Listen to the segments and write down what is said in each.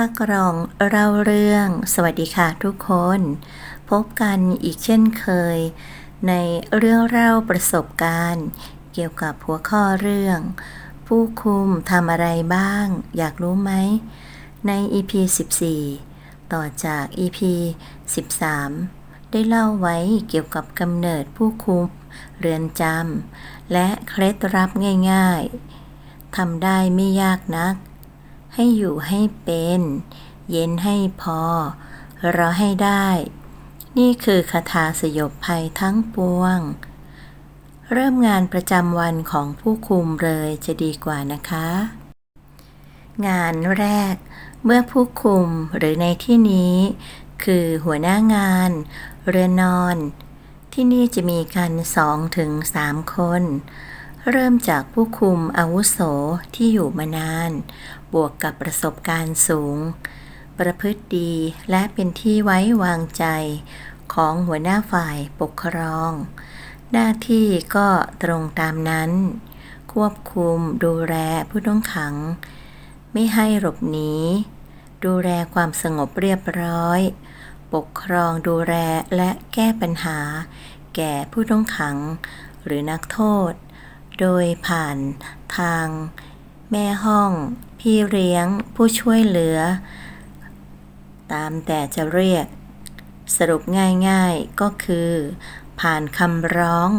ป้ากรองเล่าเรื่อง สวัสดีค่ะทุกคน พบกันอีกเช่นเคย ในเรื่องเล่าประสบการณ์ เกี่ยวกับหัวข้อเรื่อง ผู้คุมทำอะไรบ้าง อยากรู้ไหม ใน EP 14 ต่อจาก EP 13 ได้เล่าไว้เกี่ยวกับกำเนิดผู้คุม เรือนจำและเคล็ดลับง่าย ๆทำได้ไม่ยากนัก ให้อยู่ให้เป็น เย็นให้พอรอให้ได้ นี่คือคาถาสยบภัยทั้งปวง เริ่มงานประจำวันของผู้คุมเลยจะดีกว่านะคะ งานแรก เมื่อผู้คุมหรือในที่นี้ คือหัวหน้างาน เรือนนอน ที่นี่จะมีกันสองถึงสามคน เริ่มจากผู้คุมอาวุโสที่อยู่มานาน บวกกับประสบการณ์สูง ประพฤติดีและเป็นที่ไว้วางใจของหัวหน้าฝ่ายปกครอง หน้าที่ก็ตรงตามนั้น ควบคุมดูแลผู้ต้องขัง ไม่ให้หลบหนี ดูแลความสงบเรียบร้อย ปกครองดูแลและแก้ปัญหา แก่ผู้ต้องขัง หรือนักโทษ โดยผ่านทาง แม่ห้อง พี่เลี้ยง ผู้ช่วยเหลือ ตามแต่จะเรียก สรุปง่ายๆก็คือ ผ่านคำร้อง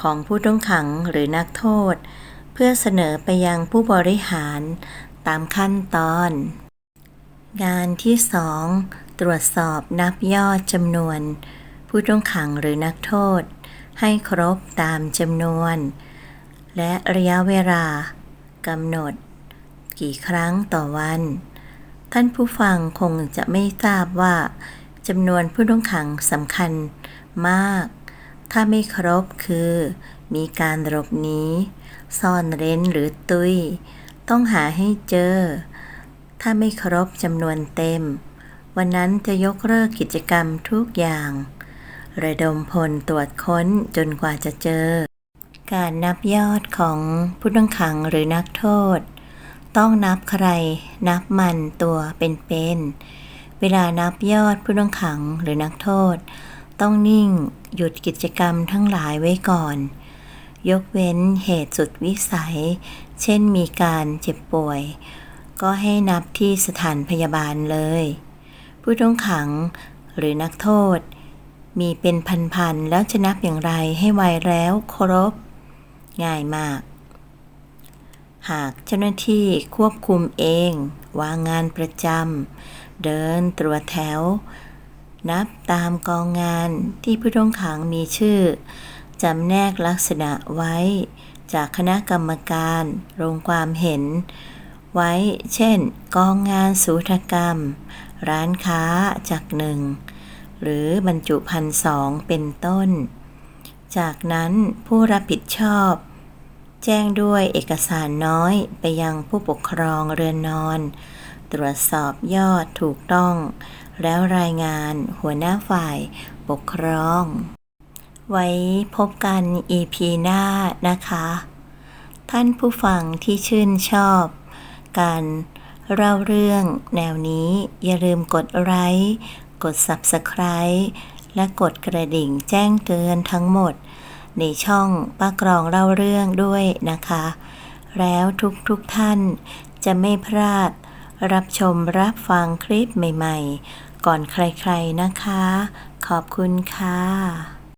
ของผู้ต้องขังหรือนักโทษ เพื่อเสนอไปยังผู้บริหารตามขั้นตอน งานที่สองตรวจสอบนับยอดจำนวน ผู้ต้องขังหรือนักโทษ ให้ครบตามจำนวน และระยะเวลากำหนด กี่ครั้งต่อวัน ท่านผู้ฟังคงจะไม่ทราบว่าจำนวนผู้ต้องขังสำคัญมาก ถ้าไม่ครบคือ มีการหลบหนีซ่อนเร้นหรือตุย ต้องหาให้เจอ ถ้าไม่ครบจำนวนเต็ม วันนั้นจะยกเลิกกิจกรรมทุกอย่าง ระดมพลตรวจค้นจนกว่าจะเจอ การนับยอดของผู้ต้องขังหรือนักโทษ ต้องนับใคร นับมันตัวเป็นๆเวลานับยอดผู้ต้องขังหรือนักโทษ ต้องนิ่งหยุดกิจกรรมทั้งหลายไว้ก่อน ยกเว้นเหตุสุดวิสัย เช่นมีการเจ็บป่วย ก็ให้นับที่สถานพยาบาลเลย ผู้ต้องขังหรือนักโทษ มีเป็นพันๆแล้วจะนับอย่างไรให้ไวแล้วครบ ง่ายมาก หากเจ้าหน้าที่ควบคุมเอง วางงานประจำเดินตรวจแถว นับตามกองงานที่ผู้ต้องขังมีชื่อจำแนกลักษณะไว้ จากคณะกรรมการลงความเห็น ไว้เช่น กองงานสูตรกรรม ร้านค้าจากหนึ่งหรือบรรจุพันสองเป็นต้น จากนั้นผู้รับผิดชอบ แจ้งด้วยเอกสารน้อยไปยังผู้ปกครองเรือนนอน ตรวจสอบยอดถูกต้อง แล้วรายงานหัวหน้าฝ่ายปกครอง ไว้พบกัน EP หน้านะคะ ท่านผู้ฟังที่ชื่นชอบ การเล่าเรื่องแนวนี้อย่าลืมกดไลค์กด Subscribe และกดกระดิ่งแจ้งเตือนทั้งหมด ในช่องป้ากรองเล่าเรื่องด้วยนะคะ แล้วทุกทุกท่านจะไม่พลาด รับชมรับฟังคลิปใหม่ ๆ ก่อนใครๆนะคะ ขอบคุณค่ะ